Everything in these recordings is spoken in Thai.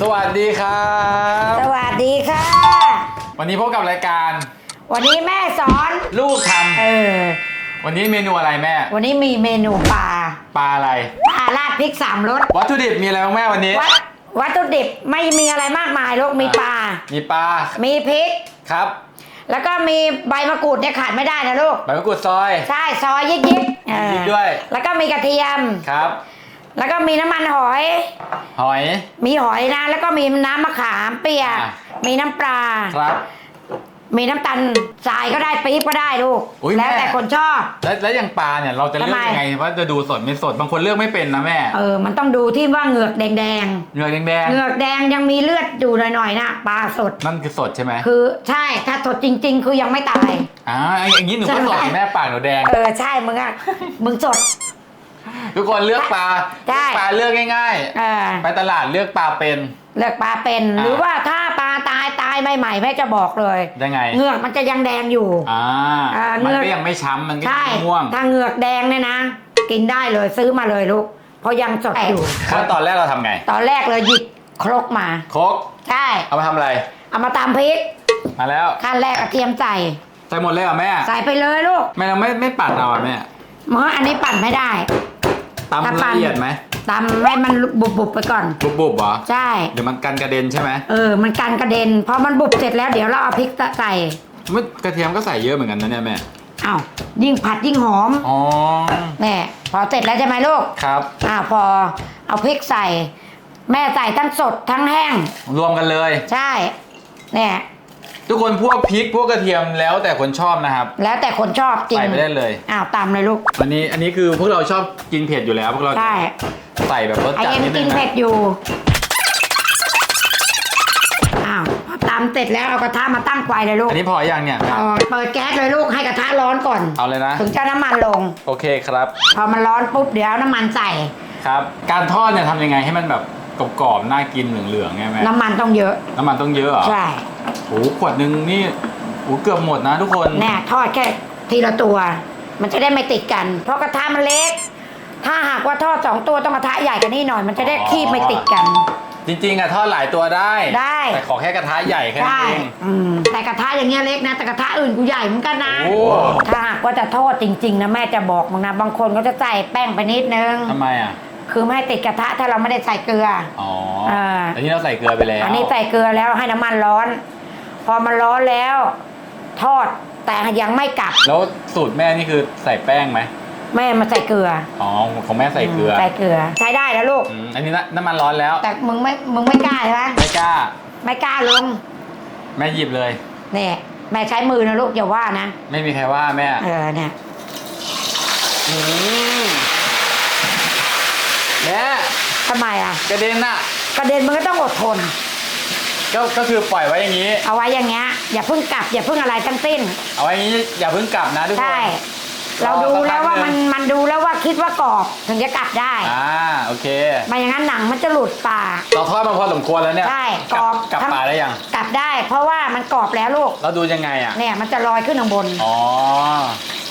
สวัสดีครับ สวัสดีค่ะ วันนี้พบกับรายการ วันนี้แม่สอนลูกทเออำวันนี้เมนูอะไรแม่ วันนี้มีเมนูปลาปลาอะไร ปลาราดพริกสามรสวัตถุดิบมีอะไรบ้างแม่วันนี้ วัตวัตถุดิบไม่มีอะไรมากมายลูกมีปลา มีปลามีพริก ครับแล้วก็มีใบมะกรูดเนี่ยขาดไม่ได้นะลูก ใบมะกรูดซอย ใช่ซอยยิกยิกๆเออยิกด้วย แล้วก็มีกระเทียม ครับ แล้วก็มีน้ำมันหอย หอย มีหอยนะ แล้วก็มีน้ำมะขามเปียก อะ มีน้ำปลา ครับ มีน้ำตาลทรายก็ได้ปี๊บก็ได้ลูก อุ๊ยแล้วแม่ แต่คนชอบ แล้วแล้วอย่างปลาเนี่ยเราจะเลือกทำไม ยังไงว่าจะดูสดไม่สดบางคนเลือกไม่เป็นนะแม่เออ มันต้องดูที่ว่าเหงือกแดงเหงือกแดงๆ เหงือกแดงยังมีเลือดอยู่หน่อยๆนะปลาสด ๆนั่นคือสดใช่ไหมคือใช่ถ้าสดจริง ๆ คือยังไม่ตาย อ่าอย่างนี้หนูก็ใช่สดแม่ปากหนูแดง เออใช่มึงอะมึงสด ทุกคนเลือกปลาใช่ เลือกปลาเลือกง่าย เออๆ ไปตลาดเลือกปลาเป็น เลือกปลาเป็น อ่า หรือว่าถ้าปลาตายตายใหม่ๆแม่จะบอกเลยยังไงเหงือกมันจะยังแดงอยู่ อ่าอ่ามันเลือก ก็ยังไม่ช้ำมันก็ใช่ยังไม่ม่วงถ้าเหงือกแดงเนี่ยนะ กินได้เลยซื้อมาเลยลูกเพราะยังสดอยู่ ขั้นตอนแรกเราทำไงตอนแรกเลยหยิบครกมา โคกใช่เอามาทำอะไร เอามาตำพริกมาแล้วขั้นแรกกระเทียมใส่ใส่หมดเลยเหรอแม่ใส่ไปเลยลูกแม่เราไม่ไม่ปั่นเอาอะแม่เมื่ออันนี้ปั่นไม่ได้ ตำถ้าละปั่นเอียดไหมตำให้มันบุบๆไปก่อน บุบบุบๆเหรอใช่ เดี๋ยวมันกันกระเด็นใช่ไหมเออ มันกันกระเด็น พอมันบุบเสร็จแล้วเดี๋ยวเราเอาพริกใส่มันกระเทียมก็ใส่เยอะเหมือนกันนะเนี่ยแม่ อ้าวยิ่งผัดยิ่งหอม อ๋อแน่พอเสร็จแล้วใช่ไหมลูก ครับ อ่าพอเอาพริกใส่ แม่ใส่ทั้งสดทั้งแห้ง รวมกันเลย ใช่ เนี่ย ทุกคนพวกพริกพวกกระเทียมแล้วแต่คนชอบนะครับ แล้วแต่คนชอบจริงใส่ไปได้เลยอ้าวตามเลยลูกอันนี้อันนี้คือพวกเราชอบกินเผ็ดอยู่แล้วพวกเราใช่ใส่แบบรสไอจัดเอ็มนิดนึกิงนนะเผ็ดอยู่อ้าวพอตำเสร็จแล้วเอากระทะมาตั้งไฟเลยลูกอันนี้พออย่างเนี่ยเอาเปิดแก๊สเลยลูกให้กระทะร้อนก่อน เอาเลยนะ ถึงจะน้ำมันลง โอเคครับพอมันร้อนปุ๊บเดี๋ยวเอาน้ำมันใส่ ครับ การทอดเนี่ยทำยังไงให้มันแบบ กรอบๆน่ากินเหลืองๆไงแม่น้ำมันต้องเยอะ น้ำมันต้องเยอะเหรอใช่โอ้โหขวดหนึ่งนี่โอ้โหเกือบหมดนะทุกคนแน่ทอดแค่ทีละตัว มันจะได้ไม่ติดกัน เพราะกระทะมันเล็ก ถ้าหากว่าทอดสองตัวต้องกระทะใหญ่กว่านี้หน่อย มันจะได้คีบไม่ติดกัน จริงๆอะทอดหลายตัวได้ ได้ แต่ขอแค่กระทะใหญ่แค่นั้นใช่เอง อืมแต่กระทะอย่างเงี้ยเล็กนะ แต่กระทะอื่นกูใหญ่เหมือนกันนะ โอ้ ถ้าหากว่าจะทอดจริงๆนะแม่จะบอกมึงนะ บางคนก็จะใส่แป้งไปนิดนึง ทำไมอะ คือไม่ให้ติดกระทะถ้าเราไม่ได้ใส่เกลืออ๋ออ่าอันนี้เราใส่เกลือไปแล้วอันนี้ใส่เกลือแล้วให้น้ำมันร้อน พอมันร้อนแล้ว ทอดแต่ยังไม่กลับ แล้วสูตรแม่นี่คือใส่แป้งไหมแม่มาใส่เกลือ อ๋อ ของแม่ใส่เกลือ ใส่เกลือ ใช้ได้แล้วลูกอืมอันนี้น้ำน้ำมันร้อนแล้ว แต่มึงไม่ มึงไม่กล้าใช่ไหมไม่กล้า ไม่กล้าลง แม่หยิบเลยเนี่ยแม่ใช้มือนะลูกอย่าว่านะ ไม่มีใครว่าแม่ เออเนี่ยอืม แม่ทำไมอะ กระเด็นอะกระเด็นมึงก็ต้องอดทน ก็ก็คือปล่อยไว้อย่างนี้ เอาไว้อย่างเงี้ยอย่าเพิ่งกลับอย่าเพิ่งอะไรทั้งสิ้น เอาไว้อย่างนี้อย่าเพิ่งกลับนะทุกคน ใช่ เราดูแล้วว่ามันมันดูแล้วว่าคิดว่ากรอบถึงจะกลับได้อ่าโอเคไม่อย่างนั้นหนังมันจะหลุดปากเราทอดมาพอสมควรแล้วเนี่ยใช่กลักรอบกลับทั้งป่าได้ยังกลับได้ เพราะว่ามันกรอบแล้วลูกเราดูยังไงอะเนี่ยมันจะลอยขึ้นข้างบนอ๋อ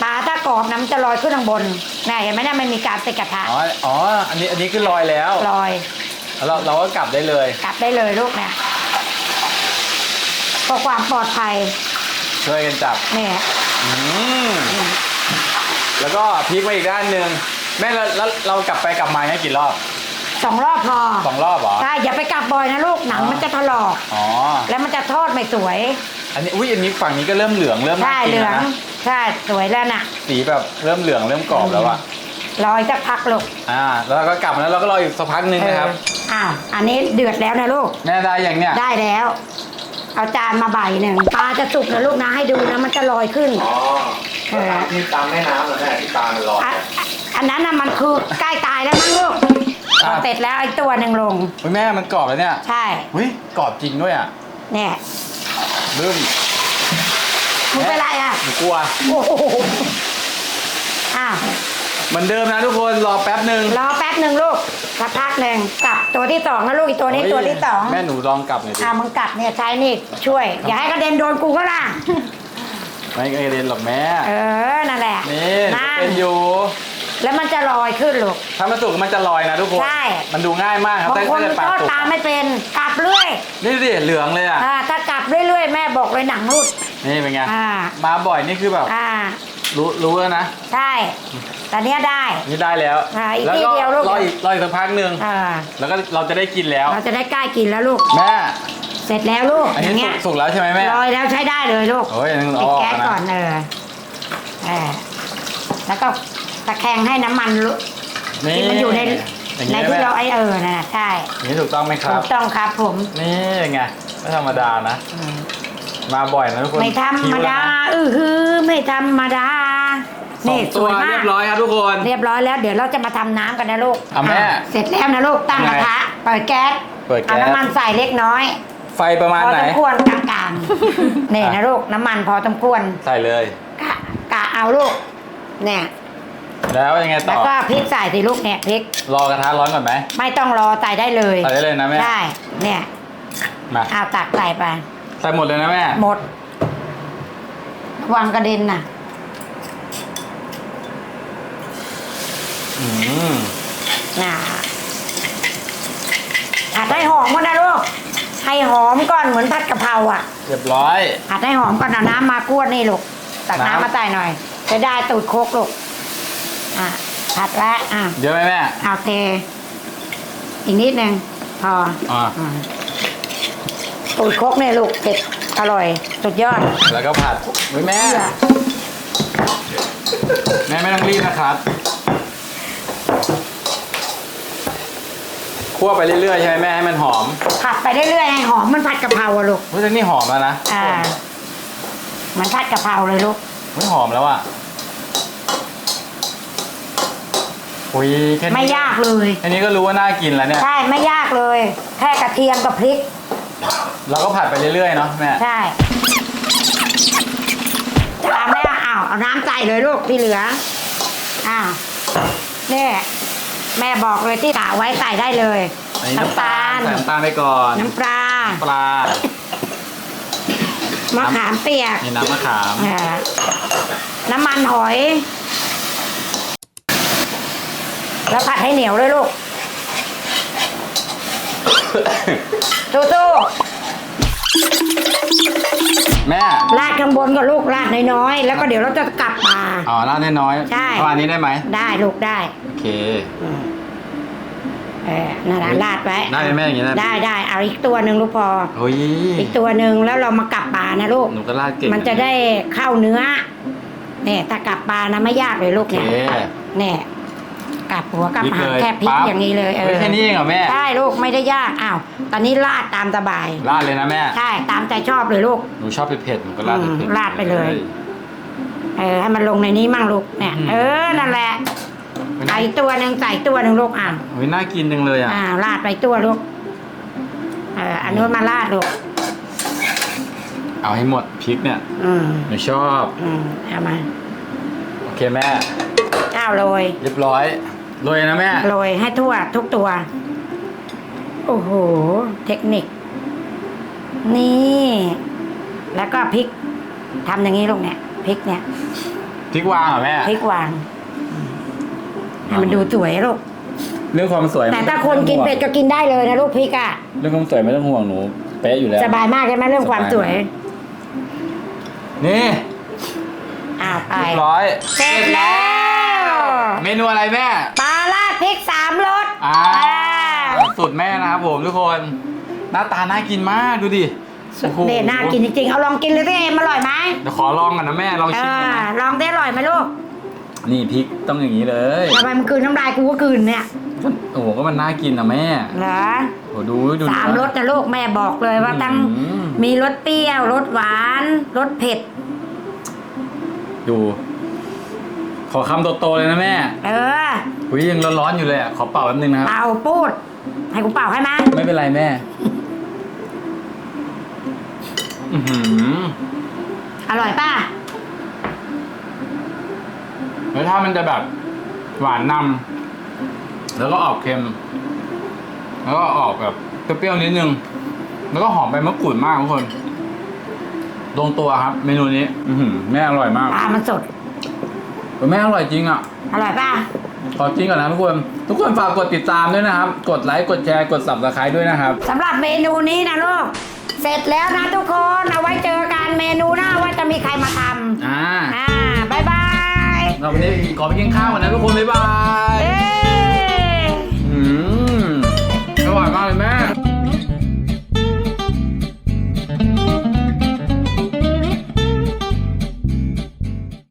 ปลาถ้ากรอบนะมันจะลอยขึ้นข้างบนนี่เห็นไหมเนี่ยมันมีการติดกระทะอ๋ออ๋ออันนี้อันนี้คือลอยแล้วลอยแล้วเราเราก็กลับได้เลย กลับได้เลยลูกเนี่ยเพื่อความปลอดภัยช่วยกันจับเนี่ยอืม แล้วก็พลิกไปอีกด้านหนึ่งแม่แล้วแล้วเรากลับไปกลับมาเนี่ยกี่รอบสองรอบพอสองรอบเหรอ ใช่อย่าไปกลับบ่อยนะลูกหนังอ๋อ มันจะถลอก อ๋อ แล้วมันจะทอดไม่สวยอันนี้ อุ้ยอันนี้ฝั่งนี้ก็เริ่มเหลืองเริ่มน่าใช่กิเหนลืแล้อวงนะ ใช่สวยแล้วน่ะสีแบบเริ่มเหลืองเริ่มกรอบแล้วอะรอยสักพักลูกอ่า แล้วเราก็กลับมาแล้วเราก็รออีกสักพักหนึ่งนะครับ เอออ้าวอันนี้เดือดแล้วนะลูกแม่ได้ยังเนี่ยได้แล้ว เอาจานมาใบหนึ่งปลาจะสุกนะลูกนะให้ดูนะมันจะลอยขึ้น อ๋อเออ นี่ตามแม่น้ำเหรอแม่ที่ตามันลอยอะอันนั้นน่ะมันคือใกล้ตายแล้วมั้งลูกอะพอเสร็จแล้วไอ้ตัวหนึ่งลงอุ้ยแม่มันกรอบแล้วเนี่ยใช่อุ้ยกรอบจริงด้วยอะเนี่ยบึ้มมึงเป็นไรอะหนูกลัว โอ้โหอ้าวเหมือนเดิมนะทุกคนรอแป๊บหนึ่งรอแป๊บหนึ่งลูกสักพักหนึ่งกลับตัวที่สองนะลูกอีกตัวนี้เฮ้ยตัวที่สองแม่หนูลองกลับหน่อยดิอ่ามึงกลับเนี่ยใช้นี่ช่วย อย่าให้กระเด็นโดนกูก็ล่ะ ไม่กระเด็นหรอกแม่ เออ นั่นแหละนี่นั่นเป็นอยู่ แล้วมันจะลอยขึ้นลูก ถ้ามันสุกมันจะลอยนะทุกคน ใช่ มันดูง่ายมากครับบางคนแต่ทอดสุกตามไม่เป็นกลับเรื่อย นี่ดิเหลืองเลยอะ อ่า ถ้ากลับเรื่อยๆ แม่บอกเลยหนังรุด นี่เป็นไง อ่า มาบ่อยนี่คือแบบ อ่า รู้รู้แล้วนะ ใช่ แต่เนี้ยได้ นี่ได้แล้ว อ่าอีกแล้วทีก็เดียวลูก รออีกรออีกสักพักหนึ่ง อ่า แล้วก็เราจะได้กินแล้ว เราจะได้ใกล้กินแล้วลูก แม่ เสร็จแล้วลูกอันอนี้ย่างสุเงี้กยสุกแล้วใช่ไหมแม่ ลอยแล้วใช้ได้เลยลูกโอ้ยอันนึงปิเอาดออกแก๊สนะก่อนเออเออแล้วก็ตะแคงให้น้ำมันลุนี่ที่มันอยู่ในอย่างในนี้ที่แม่เราไอเออน่ะใช่อย่างนี้ถูกต้องไหมครัถูบกต้องครับผมนี่ไงไม่ธรรมดานะ อืมมาบ่อยนะทุกคนไม่ธรรคิมวแล้วดานะอือฮือไม่ธรรมดาสอนี่งสตัววยมาเรียกบร้อยครับทุกคน เรียบร้อยแล้วเดี๋ยวเราจะมาทำน้ำกันนะลูกอะแม่อะเสร็จแล้วนะลูกตั้งกระทะเปิดแก๊สเปิดแก๊ส เอาน้ำมันใส่เล็กน้อย ไฟประมาณพอไหนสมควรกลางๆนี่นะลูกน้ำมันพอสมควรใส่เลย กะกะเอาลูกเนี่ยแล้วยังไงแล้ต่วอ ก็พริกใส่สิลูกเนี่ยพริกรอกระทะร้อนก่อนไหม ไม่ต้องรอใส่ได้เลยใส่ได้เลยนะแม่ ได้เนี่ยมา เอาตักใส่ไป ใส่หมดเลยนะแม่ หมดระวางกระเด็นน่ะ อืมน่ะผัดให้หอมก่อนนะลูกให้หอม ก่อนเหมือนผัดกะเพราอะ เรียบร้อย ผัดให้หอมก่อนเอาน้ำมากวนนี่ลูกตักน้ำน้ำ มาใส่หน่อย จะได้ตูดโคกลูกอะผัดแล้วอะเยอะไหมแม่ เอาเทอีกนิดนึงพออ่าอืมตูดโคกเนี่ยลูกเผ็ดอร่อยสุดยอดแล้วก็ผัดเฮ้ยแม่แม่ไม่ต้องรีบนะครับ คั่วไปเรื่อยๆใช่ไหมแม่ให้มันหอมผัดไปเรื่อยๆให้หอมมันผัดกะเพราอะลูกเฮ้ยแต่นี่หอมแล้วนะอ่าเหมันผัดกะเพราเลยลูกไม่หอมแล้วอะอุ้ยแค่นี้ไม่ยากเลย แค่นี้ก็รู้ว่าน่ากินแล้วเนี่ย ใช่ไม่ยากเลย แค่กระเทียมกับพริก เราก็ผัดไปเรื่อยๆเนาะแม่ใช่ตามแล้วอ้าวเอาน้ำใส่เลยลูกที่เหลืออ้าวนี่ แม่บอกเลยที่กะไว้ใส่ได้เลย อันนี้น้ำตาลใส่น้ำตาลไปก่อนน้ำปลาปลามะขามเปียกนี่น้ำมะขามอ่าน้ำมันหอย แล้วผัดให้เหนียวเลยลูกสู้ แม่ๆราดข้างบนกับลูกราดน้อยๆแล้วก็เดี๋ยวเราจะกลับมา อ๋อราดน้อยๆใช่ประมาณนี้ได้ไหมได้ลูกได้โอเคอืมเออนั่นนะราดไว้ได้ไหมแม่อย่างนี้ได้ไหมได้ได้เอาอีกตัวหนึ่งลูกพอเฮ้ยอีกตัวหนึ่งแล้วเรามากลับปลานะลูกหนูก็ราดเก่งมันจะได้เข้าเนื้อเนี่ยถ้ากลับปลานะไม่ยากเลยลูกโอเคเนี่ยเนี่ย กลับหัวกลับพริกหางเลยแค่พริกปั๊บอย่างนี้เลยเอเฮ้ยอแค่นี้เองเหรอแม่ ใช่ลูกไม่ได้ยาก อ้าว ตอนนี้ราดตามสบาย ราดเลยนะแม่ ใช่ ตามใจชอบเลยลูก หนูชอบเผ็ดๆหนูก็ราดอืมเผ็ดๆราดไปเลย เออ ให้มันลงในนี้มั่งลูก เนี่ยอืมเออ นั่นแหละเฮ้ยใส่น่าตัวหนึ่งใส่ตัวหนึ่งลูกอะเฮ้ยน่ากินจังเลยอะ อ่าราดไปตัวลูก เออ อันนู้นมาราดลูก เอาให้หมดพริกเนี่ย อืมหนูชอบ อืมเอามา โอเคแม่ข้าวโรย เรียบร้อย โรยนะแม่ โรยให้ทั่วทุกตัว โอ้โห เทคนิค นี่ แล้วก็พริกทำอย่างนี้ลูกเนี่ยพริกเนี่ยพริกวางเหรอแม่ พริกวางอืมให้มันดูสวยลูก เรื่องความสวยแต่ถ้าคนกินเผ็ดก็กินได้เลยนะลูกพริกอะ เรื่องความสวยไม่ต้องห่วงหนู เป๊ะอยู่แล้ว สบายมากใช่ไหมเรื่องความสวย นี่อ้าวไปเรียบร้อย เสร็จแล้ว เมนูอะไรแม่ ปลาราด พริกสามรสอ่าอ่าสุดแม่นะครับผมทุกคน หน้าตาน่ากินมากดูดิโอ้โหเด็ดน่ากินจริงๆ เอาลองกินเลยสิเอ็มอร่อยไหมเดี๋ยวขอลองกันนะแม่ลองเอชิมก่อนอนะลองได้อร่อยไหมลูกนี่พริกต้องอย่างนี้เลยทำไมมันกลืนน้ำลายกูก็กลืนเนี่ยโอ้โหก็มันน่ากินนะแม่เหรอโอ้ดูดูสามรสนะลูกแม่บอกเลยว่าตั้งอืมมีรสเปรี้ยวรสหวานรสเผ็ด ดูข อคำโตๆเลยนะแม่เอออุ้ยยังร้อนๆอยู่เลยอะ ขอเป่าแป๊บนึงนะครับ เป่าปูด ให้กูเป่าให้ไหมไม่เป็นไรแม่ อือหืออร่อยป่ะ รสชาติมันจะแบบ หวานนำแล้วก็ออกเค็ม แล้วก็ออกแบบเปรี้ยวๆนิดนึง แล้วก็หอมใบมะกรูดมากทุกคนลงตัวครับ เมนูนี้ อือหือแม่อร่อยมาก ปลามันสด แต่แม่อร่อยจริงอะ อร่อยป่ะ ขอกินก่อนนะทุกคน ทุกคนฝากกดติดตามด้วยนะครับ กดไลค์ กดแชร์ กด subscribe ด้วยนะครับ สำหรับเมนูนี้นะลูก เสร็จแล้วนะทุกคนเอาไว้เจอกันเมนูหน้าว่าจะมีใครมาทอ่าำอ่า บ๊ายบาย เราวันนี้ขอไปกินข้าวก่อนนะทุกคน บ๊ายบาย